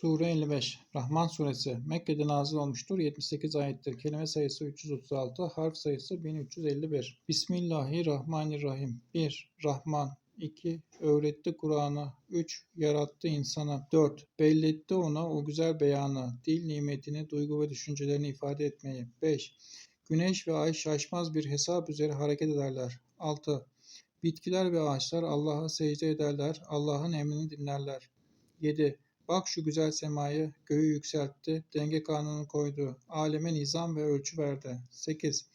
Sure 55 Rahman suresi Mekke'de nazil olmuştur. 78 ayettir. Kelime sayısı 336, harf sayısı 1351. Bismillahirrahmanirrahim. 1. Rahman 2. Öğretti Kur'an'ı 3. Yarattı insanı 4. Belletti ona o güzel beyanı, dil nimetini, duygu ve düşüncelerini ifade etmeyi 5. Güneş ve ay şaşmaz bir hesap üzere hareket ederler 6. Bitkiler ve ağaçlar Allah'a secde ederler, Allah'ın emrini dinlerler 7. Bak şu güzel semayı, göğü yükseltti, denge kanunu koydu, aleme nizam ve ölçü verdi. 8.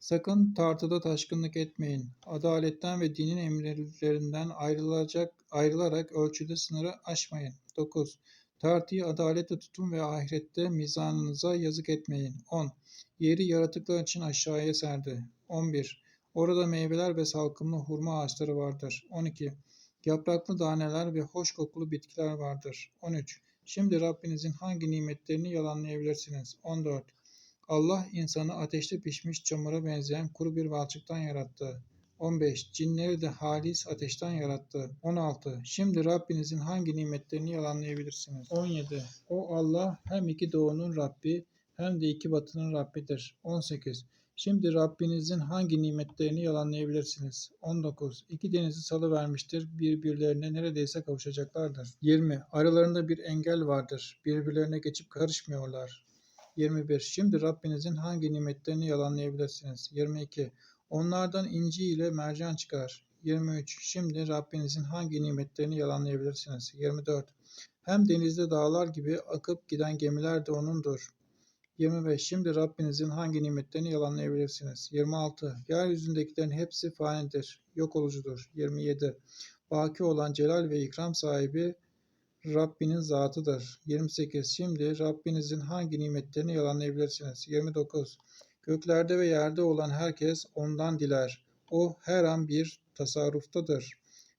Sakın tartıda taşkınlık etmeyin. Adaletten ve dinin emirlerinden ayrılacak, ayrılarak ölçüde sınırı aşmayın. 9. Tartıyı adaletle tutun ve ahirette mizanınıza yazık etmeyin. 10. Yeri yaratıklar için aşağıya serdi. 11. Orada meyveler ve salkımlı hurma ağaçları vardır. 12. Yapraklı daneler ve hoş kokulu bitkiler vardır. 13. Şimdi Rabbinizin hangi nimetlerini yalanlayabilirsiniz? 14. Allah insanı ateşte pişmiş çamura benzeyen kuru bir balçıktan yarattı. 15. Cinleri de halis ateşten yarattı. 16. Şimdi Rabbinizin hangi nimetlerini yalanlayabilirsiniz? 17. O Allah hem iki doğunun Rabbi hem de iki batının Rabbidir. 18. Şimdi Rabbinizin hangi nimetlerini yalanlayabilirsiniz? 19. İki denizi salı vermiştir. Birbirlerine neredeyse kavuşacaklardır. 20. Aralarında bir engel vardır. Birbirlerine geçip karışmıyorlar. 21. Şimdi Rabbinizin hangi nimetlerini yalanlayabilirsiniz? 22. Onlardan inci ile mercan çıkar. 23. Şimdi Rabbinizin hangi nimetlerini yalanlayabilirsiniz? 24. Hem denizde dağlar gibi akıp giden gemiler de O'nundur. 25. Şimdi Rabbinizin hangi nimetlerini yalanlayabilirsiniz? 26. Yeryüzündekilerin hepsi fanidir, yok olucudur. 27. Baki olan celal ve ikram sahibi Rabbinin zatıdır. 28. Şimdi Rabbinizin hangi nimetlerini yalanlayabilirsiniz? 29. Göklerde ve yerde olan herkes ondan diler. O her an bir tasarruftadır.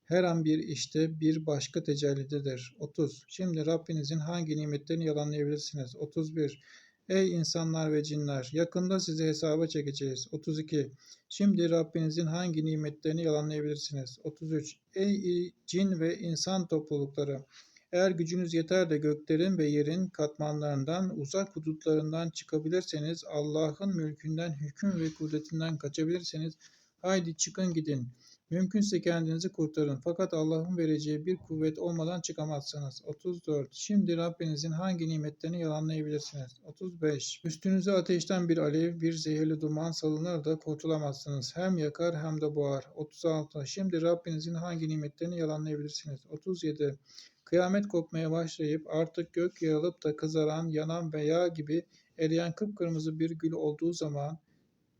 Her an bir işte bir başka tecellidedir. 30. Şimdi Rabbinizin hangi nimetlerini yalanlayabilirsiniz? 31. Ey insanlar ve cinler! Yakında sizi hesaba çekeceğiz. 32. Şimdi Rabbinizin hangi nimetlerini yalanlayabilirsiniz? 33. Ey cin ve insan toplulukları! Eğer gücünüz yeter de göklerin ve yerin katmanlarından, uzak hudutlarından çıkabilirseniz, Allah'ın mülkünden, hüküm ve kudretinden kaçabilirseniz, haydi çıkın gidin. Mümkünse kendinizi kurtarın. Fakat Allah'ın vereceği bir kuvvet olmadan çıkamazsınız. 34. Şimdi Rabbinizin hangi nimetlerini yalanlayabilirsiniz? 35. Üstünüze ateşten bir alev, bir zehirli duman salınır da kurtulamazsınız. Hem yakar hem de boğar. 36. Şimdi Rabbinizin hangi nimetlerini yalanlayabilirsiniz? 37. Kıyamet kopmaya başlayıp artık gök yarılıp da kızaran, yanan veya gibi eriyen kıpkırmızı bir gül olduğu zaman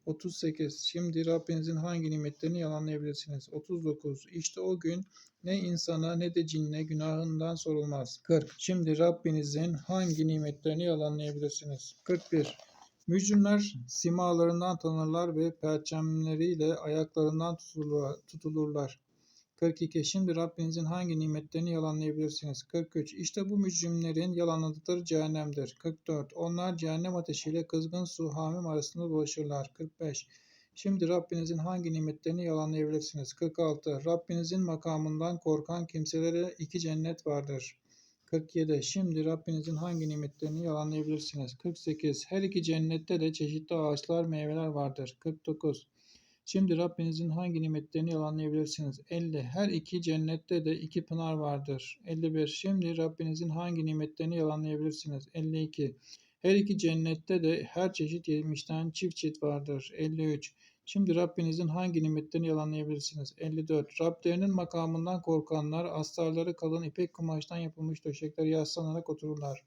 38. Şimdi Rabbinizin hangi nimetlerini yalanlayabilirsiniz? 39. İşte o gün ne insana ne de cinne günahından sorulmaz. 40. Şimdi Rabbinizin hangi nimetlerini yalanlayabilirsiniz? 41. Mücrimler simalarından tanırlar ve perçemleriyle ayaklarından tutulurlar. 42. Şimdi Rabbinizin hangi nimetlerini yalanlayabilirsiniz? 43. İşte bu mücrimlerin yalanladıkları cehennemdir. 44. Onlar cehennem ateşiyle kızgın su hamim arasında dolaşırlar. 45. Şimdi Rabbinizin hangi nimetlerini yalanlayabilirsiniz? 46. Rabbinizin makamından korkan kimselere iki cennet vardır. 47. Şimdi Rabbinizin hangi nimetlerini yalanlayabilirsiniz? 48. Her iki cennette de çeşitli ağaçlar, meyveler vardır. 49. Şimdi Rabbinizin hangi nimetlerini yalanlayabilirsiniz? 50. Her iki cennette de iki pınar vardır. 51. Şimdi Rabbinizin hangi nimetlerini yalanlayabilirsiniz? 52. Her iki cennette de her çeşit yemişten çift çift vardır. 53. Şimdi Rabbinizin hangi nimetlerini yalanlayabilirsiniz? 54. Rablerinin makamından korkanlar astarları kalın ipek kumaştan yapılmış döşekleri yaslanarak otururlar.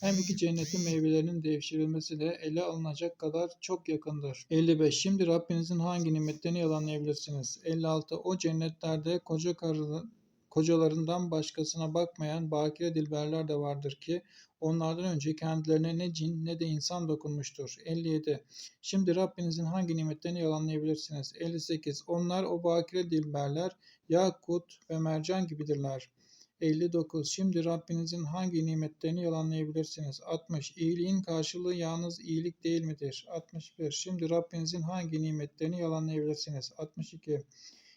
Hem iki cennetin meyvelerinin devşirilmesi de ele alınacak kadar çok yakındır. 55. Şimdi Rabbinizin hangi nimetlerini yalanlayabilirsiniz? 56. O cennetlerde koca karı, kocalarından başkasına bakmayan bakire dilberler de vardır ki onlardan önce kendilerine ne cin ne de insan dokunmuştur. 57. Şimdi Rabbinizin hangi nimetlerini yalanlayabilirsiniz? 58. Onlar o bakire dilberler yakut ve mercan gibidirler. 59. Şimdi Rabbinizin hangi nimetlerini yalanlayabilirsiniz? 60. İyiliğin karşılığı yalnız iyilik değil midir? 61. Şimdi Rabbinizin hangi nimetlerini yalanlayabilirsiniz? 62.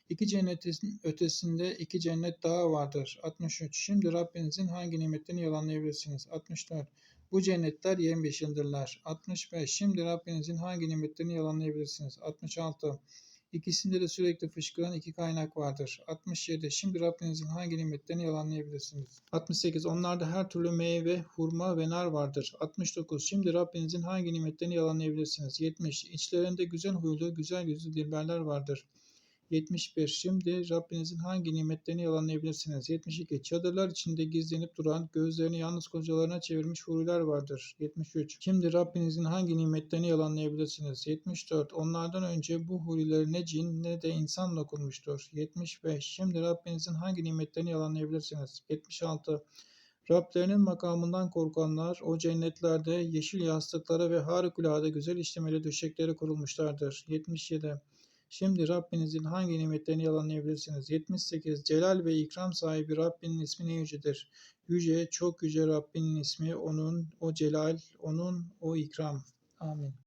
İki cennetin ötesinde iki cennet daha vardır. 63. Şimdi Rabbinizin hangi nimetlerini yalanlayabilirsiniz? 64. Bu cennetler yemyeşildirler. 65. Şimdi Rabbinizin hangi nimetlerini yalanlayabilirsiniz? 66. İkisinde de sürekli fışkıran iki kaynak vardır. 67. Şimdi Rabbinizin hangi nimetlerini yalanlayabilirsiniz? 68. Onlarda her türlü meyve, hurma ve nar vardır. 69. Şimdi Rabbinizin hangi nimetlerini yalanlayabilirsiniz? 70. İçlerinde güzel huylu, güzel yüzlü dilberler vardır. 71. Şimdi Rabbinizin hangi nimetlerini yalanlayabilirsiniz? 72. Çadırlar içinde gizlenip duran, gözlerini yalnız kocalarına çevirmiş huriler vardır. 73. Şimdi Rabbinizin hangi nimetlerini yalanlayabilirsiniz? 74. Onlardan önce bu huriler ne cin ne de insan dokunmuştur. 75. Şimdi Rabbinizin hangi nimetlerini yalanlayabilirsiniz? 76. Rablerinin makamından korkanlar o cennetlerde yeşil yastıklara ve harikulade güzel işlemeli döşekleri kurulmuşlardır. 77. Şimdi Rabbinizin hangi nimetlerini yalanlayabilirsiniz? 78. Celal ve ikram sahibi Rabbinin ismi ne yücedir? Yüce, çok yüce Rabbinin ismi, onun, o celal, onun, o ikram. Amin.